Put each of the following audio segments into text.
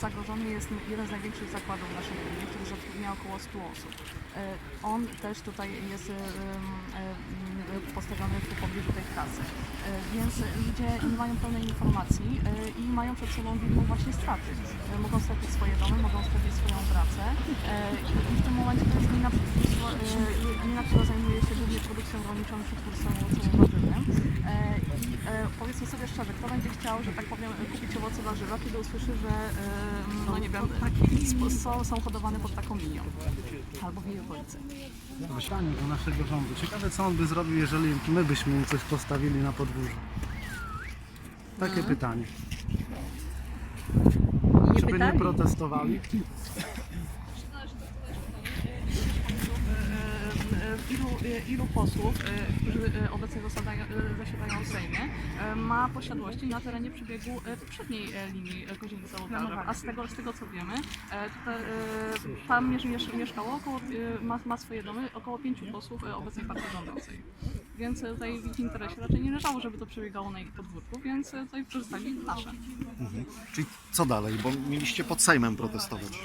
Zagrożony jest jeden z największych zakładów w naszym który zatrudnia około 100 osób. E, On też tutaj jest e, e, postawiony w pobliżu tej trasy. Więc ludzie nie mają pełnej informacji i mają przed sobą widmo właśnie straty. Mogą stracić swoje domy, mogą stracić swoją pracę i w tym momencie jest gmina, gmina która zajmuje się głównie produkcją rolniczą i przetwórstwem sobie szczerze, kto będzie chciał, że tak powiem, kupić owoce warzywa, kiedy usłyszy, że no nie wiem, są, są hodowane pod taką linią albo w jej okolicy. Pytanie do naszego rządu. Ciekawe co on by zrobił, jeżeli my byśmy mu coś postawili na podwórzu. Takie pytanie. Nie Czy by nie pytali. protestowali? Ilu, e, ilu posłów, e, którzy e, obecnie zasadają, zasiadają w Sejmie, ma posiadłości na terenie przebiegu poprzedniej e, linii Kozienice Łukaszew. A z tego, z tego co wiemy, tutaj, tam miesz, miesz, mieszkało około, ma, ma swoje domy około pięciu posłów obecnej partii rządzącej. Więc tutaj w ich interesie raczej nie leżało, żeby to przebiegało na ich podwórku, więc tutaj korzystali nasze. Czyli co dalej? Bo mieliście pod Sejmem protestować.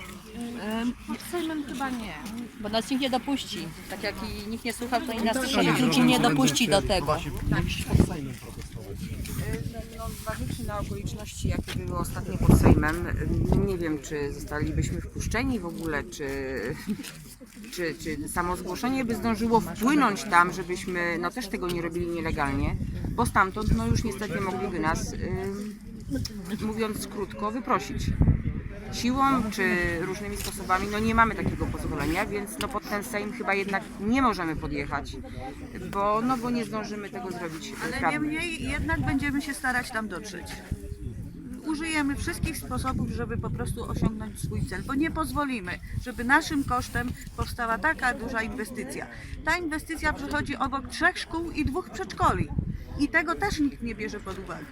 E, Pod Sejmem chyba nie, bo nas nikt nie dopuści. Tak jak i nikt nie słucha, to i nas oni nikt zrobią, nie dopuści do tego. Sejmem protestować. No, zważywszy na okoliczności, jakie były ostatnio pod Sejmem, nie wiem, czy zostalibyśmy wpuszczeni w ogóle, czy, czy, czy samo zgłoszenie by zdążyło wpłynąć tam, żebyśmy no, też tego nie robili nielegalnie, bo stamtąd no, już niestety mogliby nas, y, mówiąc krótko, wyprosić. Siłą czy różnymi sposobami, no nie mamy takiego pozwolenia, więc no pod ten Sejm chyba jednak nie możemy podjechać, bo, no, bo nie zdążymy tego zrobić Ale prawnie. niemniej jednak będziemy się starać tam dotrzeć. Użyjemy wszystkich sposobów, żeby po prostu osiągnąć swój cel, bo nie pozwolimy, żeby naszym kosztem powstała taka duża inwestycja. Ta inwestycja przychodzi obok trzech szkół i dwóch przedszkoli. I tego też nikt nie bierze pod uwagę.